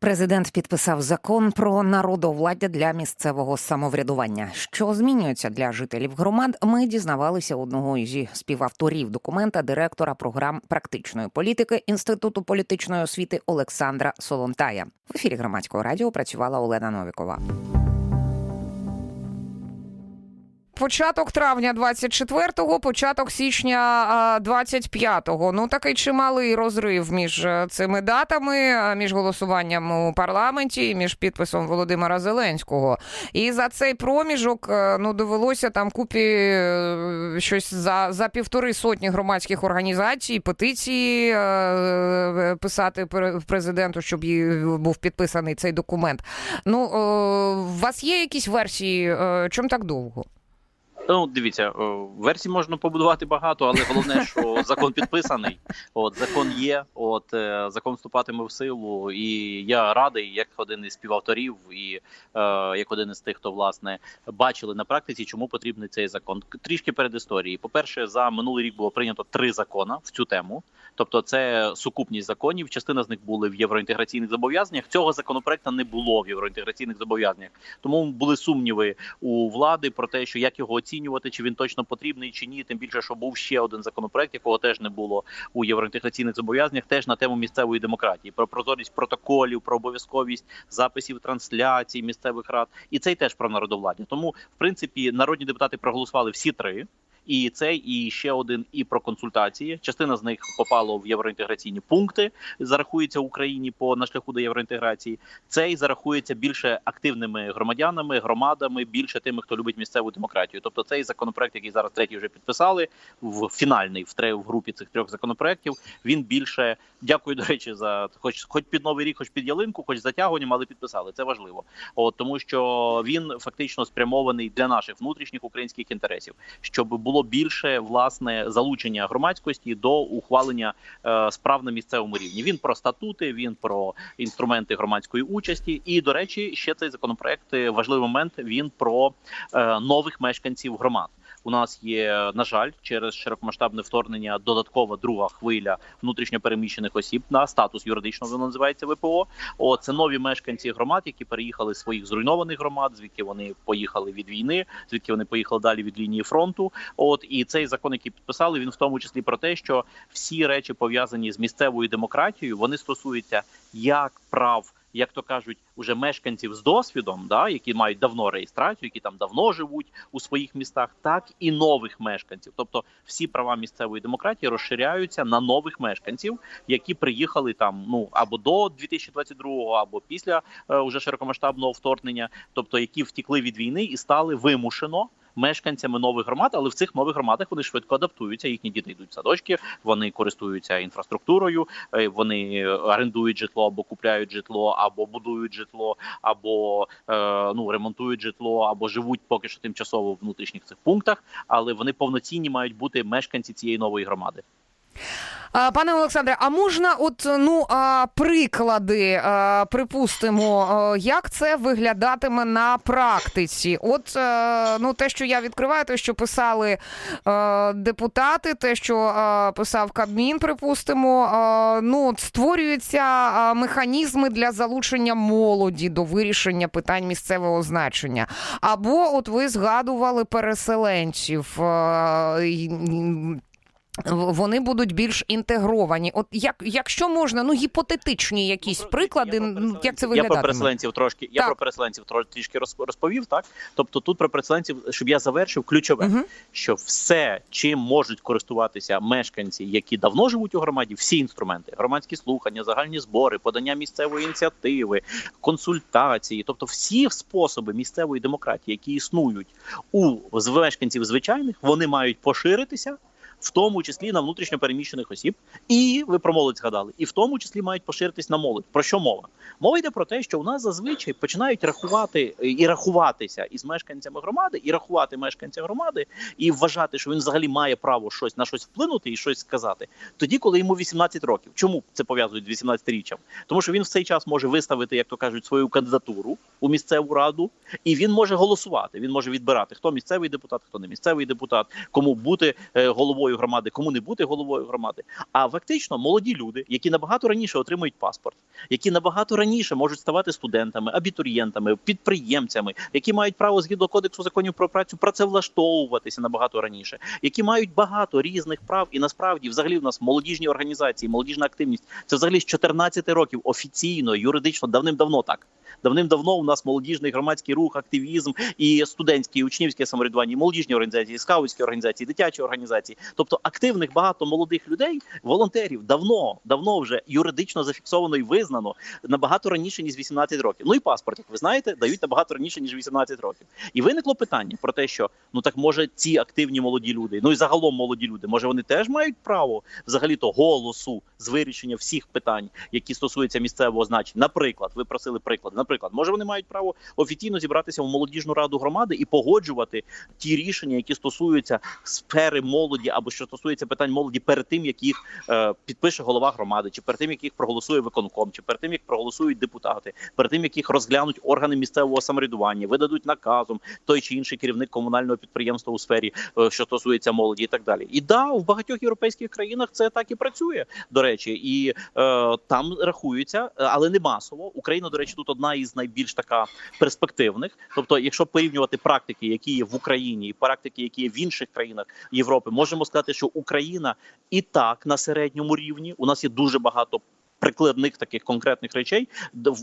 Президент підписав закон про народовладдя для місцевого самоврядування. Що змінюється для жителів громад? Ми дізнавалися одного зі співавторів документа директора програм практичної політики Інституту політичної освіти Олександра Солонтая. В ефірі громадського радіо працювала Олена Новікова. Початок травня 24-го, початок січня 25-го. Ну такий чималий розрив між е, цими датами, е, між голосуванням у парламенті і між підписом Володимира Зеленського. І за цей проміжок е, ну довелося там купі щось за, за півтори сотні громадських організацій, петиції писати пре- президенту, щоб їй був підписаний цей документ. Ну у вас є якісь версії? Чому так довго? Ну, дивіться, о, версій можна побудувати багато, але головне, що закон підписаний. От закон є, от е, закон вступатиме в силу, і я радий, як один із співавторів, і е, як один із тих, хто власне бачили на практиці, чому потрібний цей закон. Трішки перед історії. По перше, за минулий рік було прийнято три закони в цю тему. Тобто, це сукупність законів. Частина з них були в євроінтеграційних зобов'язаннях. Цього законопроекту не було в євроінтеграційних зобов'язаннях. Тому були сумніви у влади про те, що як його оцінювати, чи він точно потрібний, чи ні. Тим більше, що був ще один законопроект, якого теж не було у євроінтеграційних зобов'язаннях, теж на тему місцевої демократії, про прозорість протоколів, про обов'язковість записів трансляцій місцевих рад, і цей теж про народовладдя. Тому, в принципі, народні депутати проголосували всі три. І цей, і ще один, і про консультації. Частина з них попало в євроінтеграційні пункти, зарахується Україні по на шляху до євроінтеграції. Цей зарахується більше активними громадянами, громадами, більше тими, хто любить місцеву демократію. Тобто, цей законопроект, який зараз третій вже підписали, в фінальний в тре в групі цих трьох законопроектів. Він більше дякую до речі за хоч, хоч під новий рік, хоч під ялинку, хоч затягуванням, але підписали. Це важливо. От тому, що він фактично спрямований для наших внутрішніх українських інтересів, щоб було більше власне залучення громадськості до ухвалення е, справ на місцевому рівні. Він про статути, він про інструменти громадської участі. І до речі, ще цей законопроект е, важливий момент. Він про е, нових мешканців громад. У нас є, на жаль, через широкомасштабне вторгнення додаткова друга хвиля внутрішньопереміщених осіб на статус юридичного воно називається ВПО. О, це нові мешканці громад, які переїхали з своїх зруйнованих громад, звідки вони поїхали від війни, звідки вони поїхали далі від лінії фронту. От і цей закон, який підписали, він в тому числі про те, що всі речі пов'язані з місцевою демократією, вони стосуються як прав. Як то кажуть, уже мешканців з досвідом, да, які мають давно реєстрацію, які там давно живуть у своїх містах, так і нових мешканців. Тобто всі права місцевої демократії розширяються на нових мешканців, які приїхали там ну або до 2022, або після е, уже широкомасштабного вторгнення, тобто які втікли від війни і стали вимушено. Мешканцями нових громад, але в цих нових громадах вони швидко адаптуються. Їхні діти йдуть в садочки, вони користуються інфраструктурою, е, вони орендують житло або купляють житло, або будують житло, або е, ну ремонтують житло, або живуть поки що тимчасово в внутрішніх цих пунктах, але вони повноцінні мають бути мешканці цієї нової громади. Пане Олександре, а можна, от ну приклади, припустимо, як це виглядатиме на практиці? От е, ну те, що я відкриваю, те, що писали е, депутати, те, що е, писав Кабмін, припустимо, ну створюються механізми для залучення молоді до вирішення питань місцевого значення. Або от ви згадували переселенців. Вони будуть більш інтегровані. От як якщо можна, ну гіпотетичні якісь приклади, Я ну, як це переселенців- Я про переселенців трошки. Я про переселенців тро- трішки розповів. Так, тобто тут про переселенців, щоб я завершив, ключове, Мгм. що все, чим можуть користуватися мешканці, які давно живуть у громаді, всі інструменти, громадські слухання, загальні збори, подання місцевої ініціативи, консультації, тобто всі способи місцевої демократії, які існують у з мешканців звичайних, вони мають поширитися. В тому числі на внутрішньо переміщених осіб, і ви про молодь згадали, і в тому числі мають поширитись на молодь. Про що мова? Мова йде про те, що у нас зазвичай починають рахувати і рахуватися із мешканцями громади, і рахувати мешканця громади, і вважати, що він взагалі має право щось на щось вплинути і щось сказати. Тоді, коли йому 18 років. Чому це пов'язують з 18-річчям? Тому що він в цей час може виставити, як то кажуть, свою кандидатуру у місцеву раду, і він може голосувати. Він може відбирати, хто місцевий депутат, хто не місцевий депутат, кому бути е, головою головою громади, кому не бути головою громади. А фактично молоді люди, які набагато раніше отримують паспорт, які набагато раніше можуть ставати студентами, абітурієнтами, підприємцями, які мають право згідно кодексу законів про працю працевлаштовуватися набагато раніше, які мають багато різних прав, і насправді, взагалі, в нас молодіжні організації, молодіжна активність це взагалі з 14 років офіційно, юридично, давним-давно так. Давним-давно у нас молодіжний громадський рух, активізм і студентське, і учнівське самоврядування, і молодіжні організації, і скаутські організації, і дитячі організації. Тобто активних багато молодих людей, волонтерів, давно, давно вже юридично зафіксовано і визнано набагато раніше ніж 18 років. Ну і паспорт, як ви знаєте, дають набагато раніше ніж 18 років. І виникло питання про те, що ну так може ці активні молоді люди, ну і загалом молоді люди, може вони теж мають право взагалі то голосу з вирішення всіх питань, які стосуються місцевого значення. Наприклад, ви просили приклад. Наприклад, може вони мають право офіційно зібратися в молодіжну раду громади і погоджувати ті рішення, які стосуються сфери молоді або що стосується питань молоді перед тим, як їх е, підпише голова громади, чи перед тим, як їх проголосує виконком, чи перед тим, як проголосують депутати, перед тим, як їх розглянуть органи місцевого самоврядування, видадуть наказом той чи інший керівник комунального підприємства у сфері, е, що стосується молоді, і так далі. І да, в багатьох європейських країнах це так і працює. До речі, і е, там рахуються, е, але не масово. Україна, до речі, тут одна із найбільш така перспективних. Тобто, якщо порівнювати практики, які є в Україні, і практики, які є в інших країнах Європи, можемо сказати, що Україна і так на середньому рівні у нас є дуже багато. Прикладних таких конкретних речей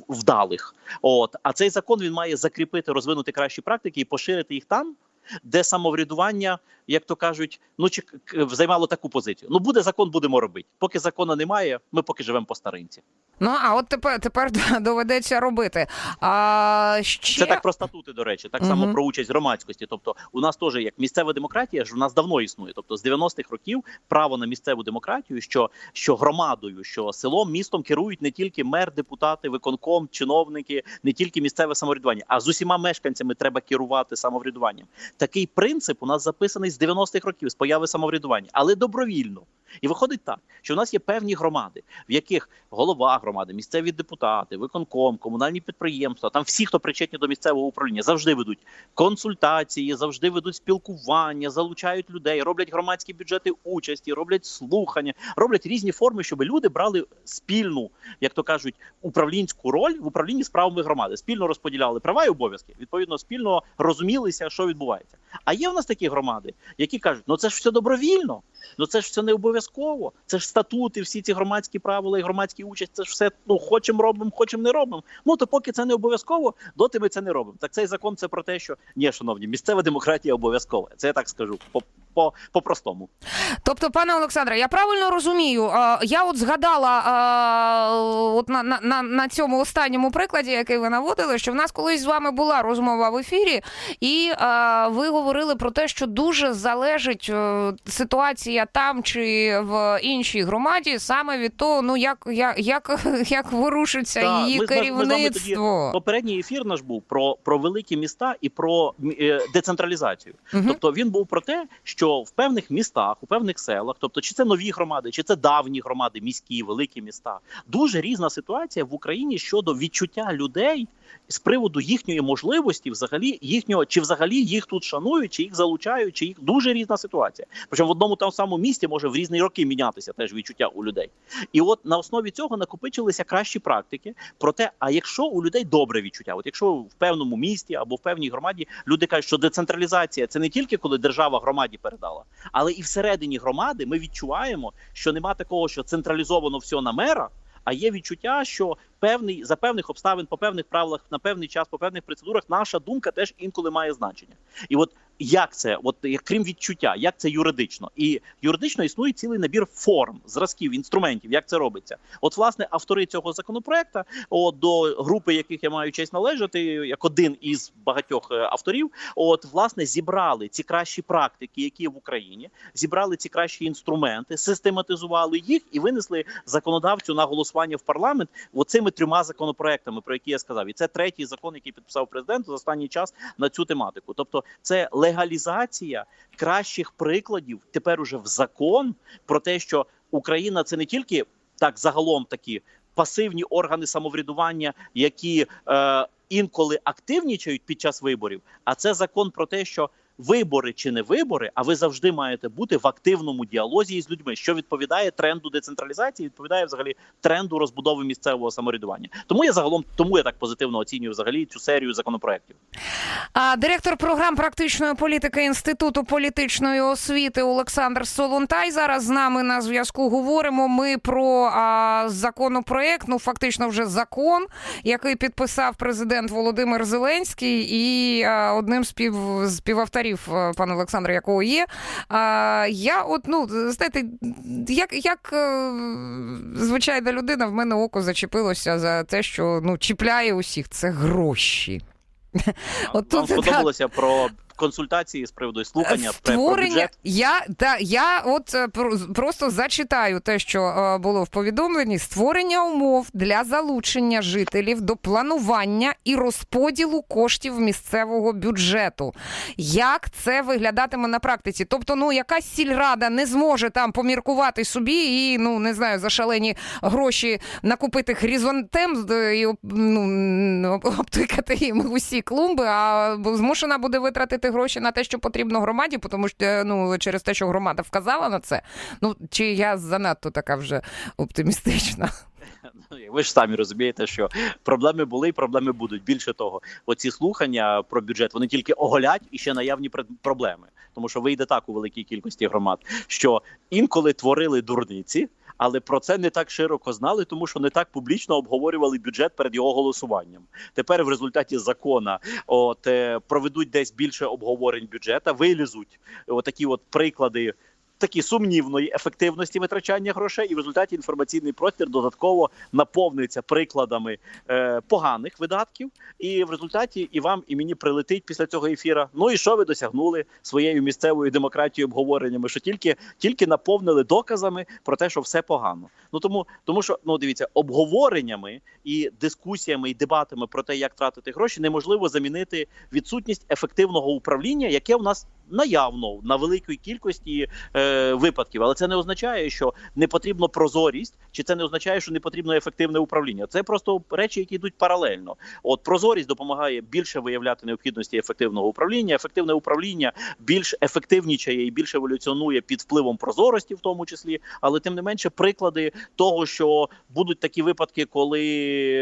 вдалих, от а цей закон він має закріпити, розвинути кращі практики і поширити їх там, де самоврядування, як то кажуть, ну чи займало таку позицію. Ну буде закон, будемо робити. Поки закону немає, ми поки живемо по старинці. Ну а от тепер тепер доведеться робити. А ще Це так про статути, до речі, так само Мгм. про участь громадськості. Тобто, у нас теж як місцева демократія ж у нас давно існує. Тобто, з 90-х років право на місцеву демократію, що, що громадою, що селом, містом керують не тільки мер, депутати, виконком, чиновники, не тільки місцеве самоврядування, а з усіма мешканцями треба керувати самоврядуванням. Такий принцип у нас записаний з 90-х років, з появи самоврядування, але добровільно. І виходить так, що у нас є певні громади, в яких голова громади, місцеві депутати, виконком, комунальні підприємства, там всі, хто причетні до місцевого управління, завжди ведуть консультації, завжди ведуть спілкування, залучають людей, роблять громадські бюджети участі, роблять слухання, роблять різні форми, щоб люди брали спільну, як то кажуть, управлінську роль в управлінні справами громади, спільно розподіляли права і обов'язки. Відповідно, спільно розумілися, що відбувається. А є в нас такі громади, які кажуть, ну це ж все добровільно. Ну це ж все не обов'язково. Це ж статути, всі ці громадські правила і громадські участь. Це ж все ну хочемо робимо, хочемо не робимо. Ну то поки це не обов'язково, доти ми це не робимо. Так цей закон це про те, що ні, шановні, місцева демократія обов'язкова. Це я так скажу по, по, простому. Тобто, пане Олександре, я правильно розумію. Я от згадала от на, на, на, цьому останньому прикладі, який ви наводили, що в нас колись з вами була розмова в ефірі, і ви говорили про те, що дуже залежить е, ситуація там чи в іншій громаді саме від того, ну як, як, як, як ворушиться Та, її ми з- ми тоді керівництво. Попередній ефір наш був про, про великі міста і про е, децентралізацію. Мгм. Тобто він був про те, що в певних містах, у певних селах, тобто чи це нові громади, чи це давні громади, міські, великі міста, дуже різна ситуація в Україні щодо відчуття людей з приводу їхньої можливості, взагалі їхнього, чи взагалі їх тут шанують, чи їх залучають, чи їх дуже різна ситуація. Причому в одному тому самому місті може в різні роки мінятися теж відчуття у людей. І от на основі цього накопичилися кращі практики про те, а якщо у людей добре відчуття, от якщо в певному місті або в певній громаді люди кажуть, що децентралізація це не тільки коли держава громаді передала, але і всередині громади ми відчуваємо, що нема такого, що централізовано все на мера. А є відчуття, що певний за певних обставин, по певних правилах, на певний час, по певних процедурах, наша думка теж інколи має значення. І от як це, от як крім відчуття, як це юридично, і юридично існує цілий набір форм, зразків, інструментів, як це робиться. От, власне, автори цього законопроекту, от до групи, яких я маю честь належати, як один із багатьох е, авторів, от власне зібрали ці кращі практики, які в Україні, зібрали ці кращі інструменти, систематизували їх і винесли законодавцю на голосування в парламент оцими трьома законопроектами, про які я сказав. І це третій закон, який підписав президент за останній час на цю тематику. Тобто, це легалізація кращих прикладів тепер уже в закон про те, що Україна це не тільки так загалом такі пасивні органи самоврядування, які е, інколи активнічають під час виборів, а це закон про те, що вибори чи не вибори, а ви завжди маєте бути в активному діалозі із людьми, що відповідає тренду децентралізації, відповідає взагалі тренду розбудови місцевого самоврядування. Тому я загалом тому я так позитивно оцінюю взагалі цю серію законопроєктів. А директор програм практичної політики інституту політичної освіти Олександр Солонтай зараз з нами на зв'язку. Говоримо ми про а, законопроект. Ну фактично, вже закон, який підписав президент Володимир Зеленський, і а, одним з спів співавторів а, пан Олександре, якого є. А, я от ну знаєте, як, як е, звичайна людина, в мене око зачепилося за те, що ну чіпляє усіх. Це гроші. От тут, так. про консультації з приводу слухання про Створення бюджет. я та я от е, просто зачитаю те, що е, було в повідомленні: створення умов для залучення жителів до планування і розподілу коштів місцевого бюджету. Як це виглядатиме на практиці? Тобто, ну якась сільрада не зможе там поміркувати собі і ну не знаю за шалені гроші накупити хризантем е, і ну, обтикати їм усі клумби, а змушена буде витратити гроші на те, що потрібно громаді, тому що е, ну через те, що громада вказала на це. Ну чи я занадто така вже оптимістична? Ну, Ви ж самі розумієте, що проблеми були і проблеми будуть. Bільше того, оці слухання про бюджет вони тільки оголять і ще наявні проблеми, тому що вийде так у великій кількості громад, що інколи творили дурниці. Але про це не так широко знали, тому що не так публічно обговорювали бюджет перед його голосуванням. Тепер в результаті закона от е, проведуть десь більше обговорень бюджета, вилізуть отакі от приклади такі сумнівної ефективності витрачання грошей, і в результаті інформаційний простір додатково наповниться прикладами е, поганих видатків. І в результаті і вам, і мені прилетить після цього ефіра. Ну і що ви досягнули своєю місцевою демократією обговореннями? Що тільки тільки наповнили доказами про те, що все погано. Ну тому, тому що ну дивіться, обговореннями і дискусіями і дебатами про те, як тратити гроші, неможливо замінити відсутність ефективного управління, яке у нас наявно на великій кількості е, випадків. Але це не означає, що не потрібно прозорість, чи це не означає, що не потрібно ефективне управління. Це просто речі, які йдуть паралельно. От прозорість допомагає більше виявляти необхідності ефективного управління. Ефективне управління більш ефективнічає і більш еволюціонує під впливом прозорості, в тому числі. Але тим не менше, приклади того, що будуть такі випадки, коли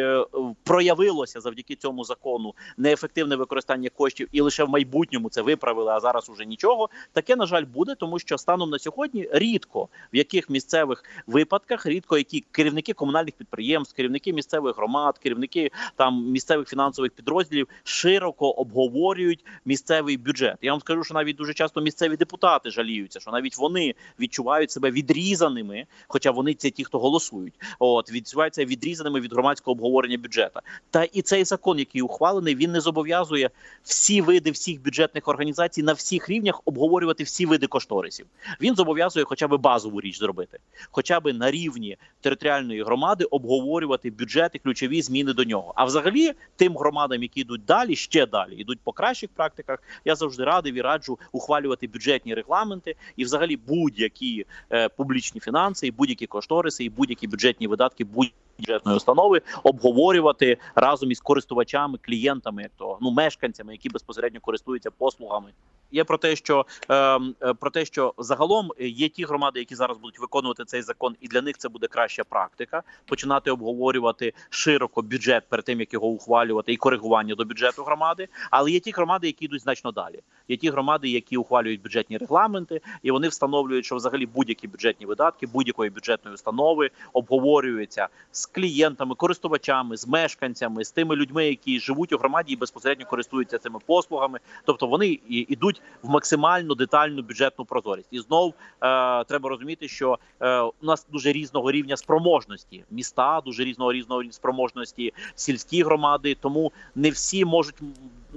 е, проявилося завдяки цьому закону неефективне використання коштів, і лише в майбутньому це виправили, а зараз уже нічого. Таке на жаль буде, тому що станом на сьогодні рідко в яких місцевих випадках, рідко які керівники комунальних підприємств, керівники місцевих громад, керівники там місцевих фінансових підрозділів широко обговорюють місцевий бюджет. Я вам скажу, що навіть дуже часто місцеві депутати жаліються, що навіть вони відчувають себе відрізаними, хоча вони це ті, хто голосують. От відчуваються відрізаними від громадського обговорення бюджета. Та і цей закон, який ухвалений, він не зобов'язує всі види всіх бюджетних організацій на всіх рівнях обговорювати всі види кошторисів. Він зобов'язує хоча б базову річ зробити, хоча б на рівні територіальної громади обговорювати бюджет і ключові зміни до нього. А взагалі, тим громадам, які йдуть далі, ще далі, йдуть по кращих практиках. Я завжди радий і раджу ухвалювати бюджетні регламенти і, взагалі, будь-які е, публічні фінанси, і будь-які кошториси, і будь-які бюджетні видатки будь бюджетної установи обговорювати разом із користувачами, клієнтами, як то ну мешканцями, які безпосередньо користуються послугами. Є про те, що е, е, про те, що загалом є ті громади, які зараз будуть виконувати цей закон, і для них це буде краща практика починати обговорювати широко бюджет перед тим, як його ухвалювати, і коригування до бюджету громади. Але є ті громади, які йдуть значно далі. Є ті громади, які ухвалюють бюджетні регламенти, і вони встановлюють, що взагалі будь-які бюджетні видатки будь-якої бюджетної установи обговорюються з клієнтами, користувачами, з мешканцями, з тими людьми, які живуть у громаді і безпосередньо користуються цими послугами. Тобто вони йдуть в максимально детальну бюджетну прозорість. І знов е, треба розуміти, що е, у нас дуже різного рівня спроможності міста, дуже різного різного рівня спроможності сільські громади. Тому не всі можуть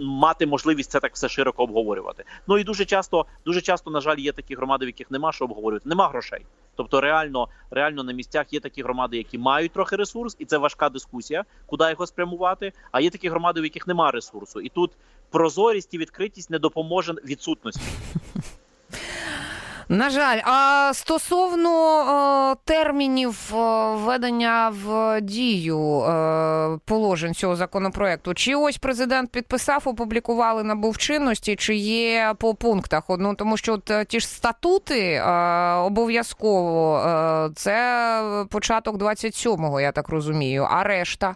мати можливість це так все широко обговорювати. Ну і дуже часто, дуже часто, на жаль, є такі громади, в яких нема що обговорювати, нема грошей. Тобто, реально, реально на місцях є такі громади, які мають трохи ресурс, і це важка дискусія, куди його спрямувати. А є такі громади, в яких немає ресурсу, і тут прозорість і відкритість не допоможе відсутності. На жаль, а стосовно е, термінів е, введення в дію е, положень цього законопроекту, чи ось президент підписав, опублікували набув чинності, чи є по пунктах? Ну тому що от, е, ті ж статути обов'язково це початок 27-го, я так розумію. А решта?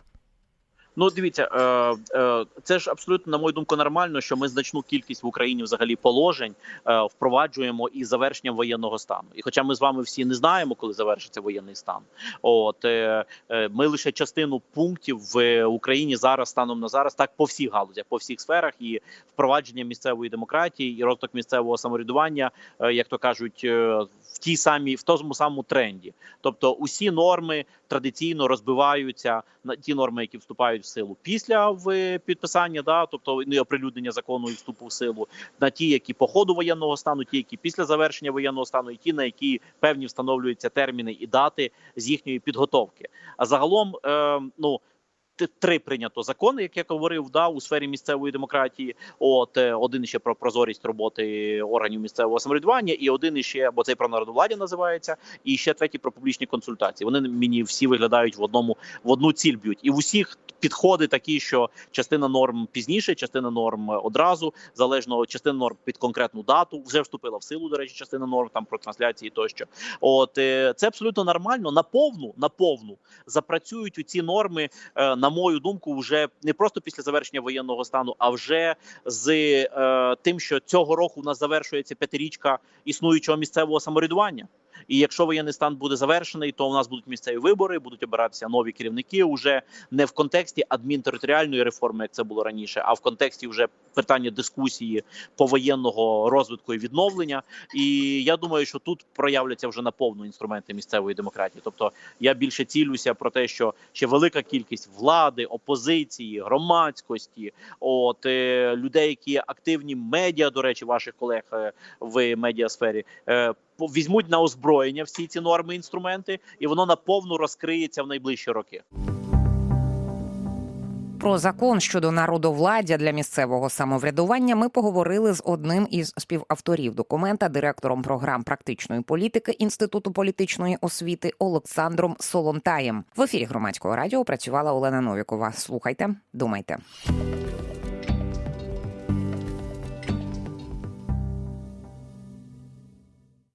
Ну, дивіться, е, е, це ж абсолютно, на мою думку, нормально, що ми значну кількість в Україні взагалі положень е, впроваджуємо із завершенням воєнного стану. І хоча ми з вами всі не знаємо, коли завершиться воєнний стан, от е, е, ми лише частину пунктів в Україні зараз станом на зараз, так по всіх галузях, по всіх сферах, і впровадження місцевої демократії, і розвиток місцевого самоврядування, е, як то кажуть, е, в тій самій в тому самому тренді. Тобто, усі норми традиційно розбиваються на ті норми, які вступають в силу після в підписання, да, тобто ну, оприлюднення закону і вступу в силу, на ті, які по ходу воєнного стану, ті, які після завершення воєнного стану, і ті, на які певні встановлюються терміни і дати з їхньої підготовки. А загалом, е, ну. Три прийнято закони, як я говорив, да, у сфері місцевої демократії. От е, один ще про прозорість роботи органів місцевого самоврядування, і один іще, бо цей про народовладдя називається, і ще третій про публічні консультації. Вони мені всі виглядають в одному в одну ціль б'ють. І в усіх підходи такі, що частина норм пізніше, частина норм одразу, залежно частина норм під конкретну дату. Вже вступила в силу. До речі, частина норм там про трансляції тощо. От е, це абсолютно нормально. На повну на повну запрацюють у ці норми, е, на мою думку, вже не просто після завершення воєнного стану, а вже з е, тим, що цього року у нас завершується п'ятирічка існуючого місцевого самоврядування. І якщо воєнний стан буде завершений, то у нас будуть місцеві вибори, будуть обиратися нові керівники уже не в контексті адмінтериторіальної реформи, як це було раніше, а в контексті вже питання дискусії повоєнного розвитку і відновлення. І я думаю, що тут проявляться вже наповну інструменти місцевої демократії. Тобто я більше цілюся про те, що ще велика кількість влади, опозиції, громадськості, от е, людей, які активні медіа, до речі, ваших колег е, в медіасфері. Візьмуть на озброєння всі ці норми, інструменти, і воно наповну розкриється в найближчі роки. Про закон щодо народовладдя для місцевого самоврядування ми поговорили з одним із співавторів документа, директором програм практичної політики Інституту політичної освіти Олександром Солонтаєм. В ефірі громадського радіо працювала Олена Новікова. Слухайте, думайте.